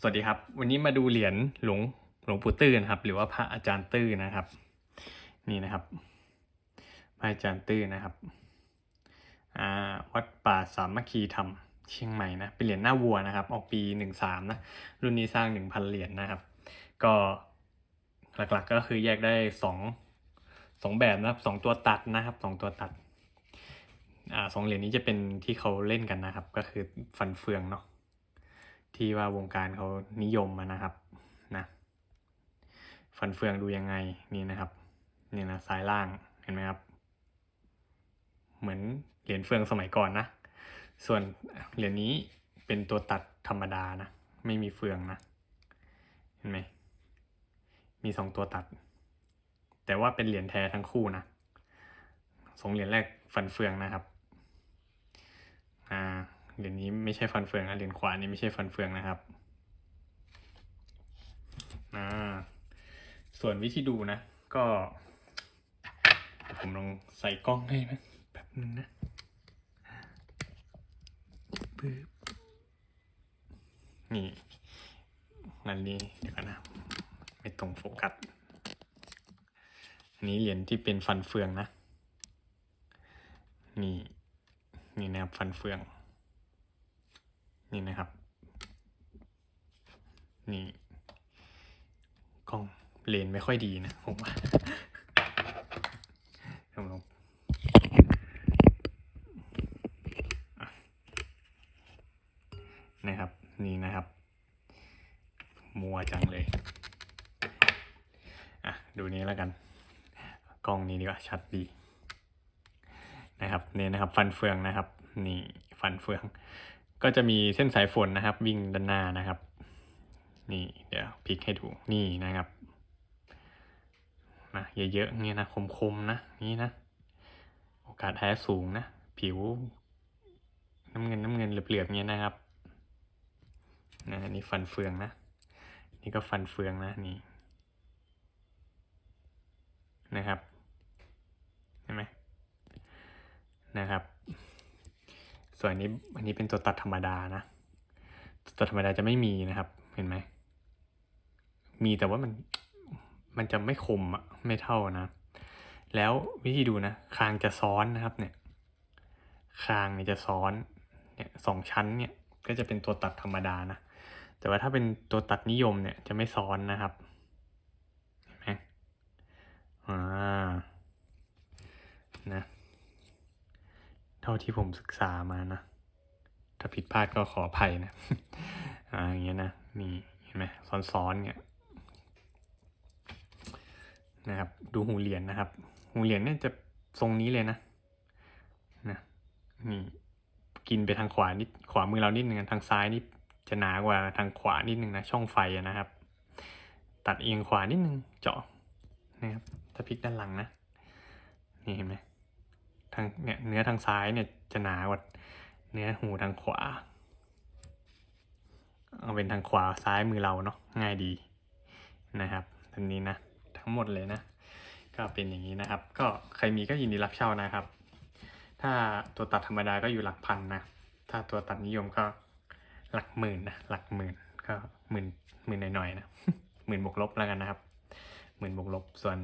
สวัสดีครับ วันนี้มาดูเหรียญหลวงหลวงปู่ตื้อนะครับ หรือว่าพระอาจารย์ตื้อนะครับ นี่นะครับ พระอาจารย์ตื้อนะครับวัดป่าสามัคคีธรรมเชียงใหม่นะเป็นเหรียญหน้าวัวนะครับ ออกปีหนึ่งสามนะรุ่นนี้สร้างหนึ่งพันเหรียญนะครับ ก็หลักๆก็คือแยกได้สองสองแบบนะครับสองตัวตัดนะครับสองตัวตัดอสองเหรียญนี้จะเป็นที่เขาเล่นกันนะครับ ก็คือฟันเฟืองเนาะ ที่ว่าวงการเขานิยมมานะครับนะฟันเฟืองดูยังไงนี่นะครับนี่นะซ้ายล่างเห็นไหมครับ เหมือนเหรียญเฟืองสมัยก่อนนะ ส่วนเหรียญนี้เป็นตัวตัดธรรมดานะ ไม่มีเฟืองนะ เห็นไหมมีสองตัวตัด แต่ว่าเป็นเหรียญแท้ทั้งคู่นะสองเหรียญแรกฟันเฟืองนะครับ เหรียญนี้ไม่ใช่ฟันเฟืองนะเหรียญขวานี่ไม่ใช่ฟันเฟืองนะครับอ่าส่วนวิธีดูนะก็ ผมลองใส่กล้องให้นะแบบนึงนะปึ๊บนี่นั่นนี้เดี๋ยวกันนะ ไม่ตรงโฟกัสอันนี้เหรียญที่เป็นฟันเฟืองนะ นี่ นี่นะครับฟันเฟือง นี่นะครับ นี่กล้องเลนไม่ค่อยดีนะผมว่าผมลองนะครับ นี่นะครับ มัวจังเลย อะ ดูนี้แล้วกัน กล้องนี้ดีกว่า ชัดดี นะครับ นี่นะครับ ฟันเฟืองนะครับ นี่ฟันเฟือง ก็จะมีเส้นสายฝนนะครับ วิ่งด้านหน้านะครับ นี่เดี๋ยวพลิกให้ดูนี่นะครับนะเยอะๆเงี้ยนะคมๆนะนี่นะ โอกาสแท้สูงนะ ผิว น้ำเงินน้ำเงินเหลือบๆเงี้ยนะครับนะนี่ฟันเฟืองนะ นี่ก็ฟันเฟืองนะนี่นะครับเห็นไหมนะครับ ส่วนนี้อันนี้เป็นตัวตัดธรรมดานะตัวธรรมดาจะไม่มีนะครับ เห็นไหม มีแต่ว่ามันมันจะไม่คมอะไม่เท่านะ แล้ววิธีดูนะ คางจะซ้อนนะครับเนี่ย คางเนี่ยจะซ้อนเนี่ยสองชั้นเนี่ยก็จะเป็นตัวตัดธรรมดานะ แต่ว่าถ้าเป็นตัวตัดนิยมเนี่ยจะไม่ซ้อนนะครับ เห็นไหมอ่านะ ท่าที่ผมศึกษามานะ ถ้าผิดพลาดก็ขออภัยนะ อ่าอย่างเงี้ยนะ นี่เห็นไหมซ้อนๆเนี่ยนะครับ ดูหูเหรียญนะครับ หูเหรียญเนี่ยจะทรงนี้เลยนะนะนี่กินไปทางขวานิดขวามือเรานิดนึงทางซ้ายนี่จะหนากว่าทางขวานิดนึงนะช่องไฟนะครับ ตัดเอียงขวานิดนึงเจาะนะครับถ้าพลิกด้านหลังนะ นี่เห็นไหม ทางเนี่ยเนื้อทางซ้ายเนี่ยจะหนากว่าเนื้อหูทางขวา เอาเป็นทางขวาซ้ายมือเราเนาะง่ายดีนะครับอันนี้นะทั้งหมดเลยนะ ก็เป็นอย่างนี้นะครับ ก็ใครมีก็ยินดีรับเช่านะครับ ถ้าตัวตัดธรรมดาก็อยู่หลักพันนะ ถ้าตัวตัดนิยมก็หลักหมื่นนะหลักหมื่นก็หมื่นหมื่นหน่อยๆนะหมื่นบวกลบแล้วกันนะครับหมื่นบวกลบส่วน